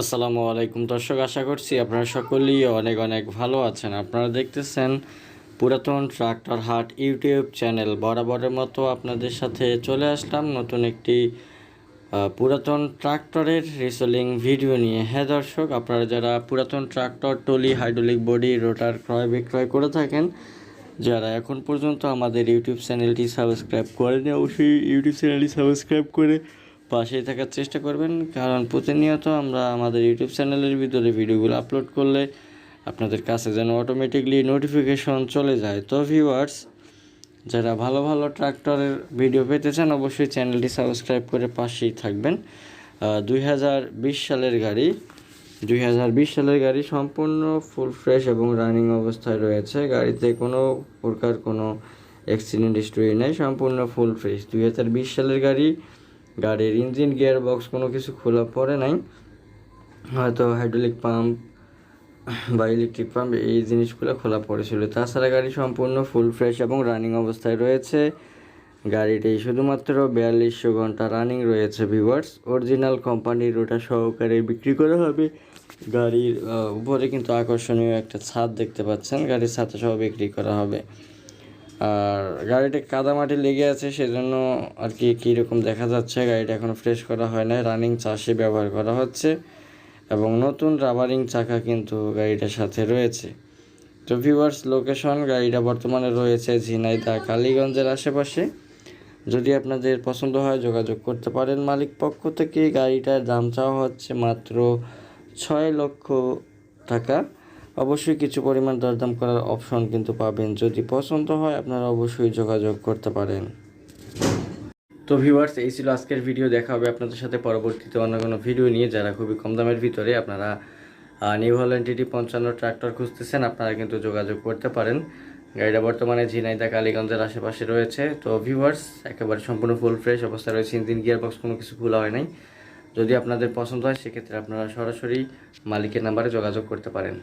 আসসালামু আলাইকুম। দর্শক, আশা করছি আপনারা সকলেই অনেক অনেক ভালো আছেন। আপনারা দেখতেছেন পুরাতন ট্রাক্টর হাট ইউটিউব চ্যানেল। বরাবরের মতো আপনাদের সাথে চলে আসলাম নতুন একটি পুরাতন ট্রাক্টরের রিসেলিং ভিডিও নিয়ে। হ্যাঁ দর্শক, আপনারা যারা পুরাতন tractor, trolley hydraulic body rotor ক্রয় বিক্রয় করে থাকেন, যারা এখন পর্যন্ত আমাদের ইউটিউব চ্যানেলটি সাবস্ক্রাইব করেনি অবশ্যই ইউটিউব চ্যানেলটি সাবস্ক্রাইব করে পাশেই থাকার চেষ্টা করবেন, কারণ প্রতিনিয়ত আমরা আমাদের ইউটিউব চ্যানেলের ভিতরে ভিডিওগুলো আপলোড করলে আপনাদের কাছে যেন অটোমেটিকলি নোটিফিকেশন চলে যায়। তো ভিউয়ার্স যারা ভালো ভালো ট্রাক্টরের ভিডিও পেতে চান অবশ্যই চ্যানেলটি সাবস্ক্রাইব করে পাশেই থাকবেন। দুই হাজার বিশ সালের গাড়ি, দুই হাজার বিশ সালের গাড়ি সম্পূর্ণ ফুল ফ্রেশ এবং রানিং অবস্থায় রয়েছে। গাড়িতে কোনো প্রকার কোনো অ্যাক্সিডেন্ট হিস্ট্রি নেই, সম্পূর্ণ ফুল ফ্রেশ দুই হাজার বিশ সালের গাড়ি গাড়ির ইঞ্জিন গিয়ার বক্স কোনো কিছু খোলা পড়ে নাই। হয়তো হাইড্রোলিক পাম্প বা ইলেকট্রিক পাম্প এই জিনিসগুলো খোলা পড়েছিল। তাছাড়া গাড়ি সম্পূর্ণ ফুল ফ্রেশ এবং রানিং অবস্থায় রয়েছে। গাড়িটি শুধুমাত্র বিয়াল্লিশশো ঘণ্টা রানিং রয়েছে ভিভার্স অরিজিনাল কোম্পানির ওটা সহকারে বিক্রি করা হবে। গাড়ির উপরে কিন্তু আকর্ষণীয় একটা ছাদ দেখতে পাচ্ছেন। গাড়ির ছাদে সহ বিক্রি করা হবে। আর গাড়িটা কাদামাটি লেগে আছে, সেজন্য আর কি কীরকম দেখা যাচ্ছে, গাড়িটা এখনও ফ্রেশ করা হয় না রানিং চাষে ব্যবহার করা হচ্ছে এবং নতুন রাবারিং চাকা কিন্তু গাড়িটার সাথে রয়েছে। তো ভিউয়ার্স লোকেশন গাড়িটা বর্তমানে রয়েছে ঝিনাইদা, কালীগঞ্জের আশেপাশে। যদি আপনাদের পছন্দ হয়, যোগাযোগ করতে পারেন মালিক পক্ষ থেকে। গাড়িটার দাম চাওয়া হচ্ছে মাত্র ছয় লক্ষ টাকা। অবশ্যই কিছু পরিমাণ দরদাম করার অপশন কিন্তু পাবেন। যদি পছন্দ হয়, আপনারা অবশ্যই যোগাযোগ করতে পারেন। তো ভিউয়ার্স এই ছিল আজকের ভিডিও দেখা হবে আপনাদের সাথে পরবর্তীতে অন্য কোনো ভিডিও নিয়ে। যারা খুবই কম দামের ভিতরে, আপনারা নিউ হল্যান্ড টিটি পঞ্চান্ন ট্রাক্টর খুঁজতেছেন, আপনারা কিন্তু যোগাযোগ করতে পারেন। গাড়িটা বর্তমানে ঝিনাইদা কালীগঞ্জের আশেপাশে রয়েছে। তো ভিউয়ার্স একেবারে সম্পূর্ণ ফুল ফ্রেশ অবস্থায় রয়েছে। ইঞ্জিন গিয়ার বক্স কোনো কিছু খোলা হয় নাই। যদি আপনাদের পছন্দ হয়, সেক্ষেত্রে আপনারা সরাসরি মালিকের নাম্বারে যোগাযোগ করতে পারেন।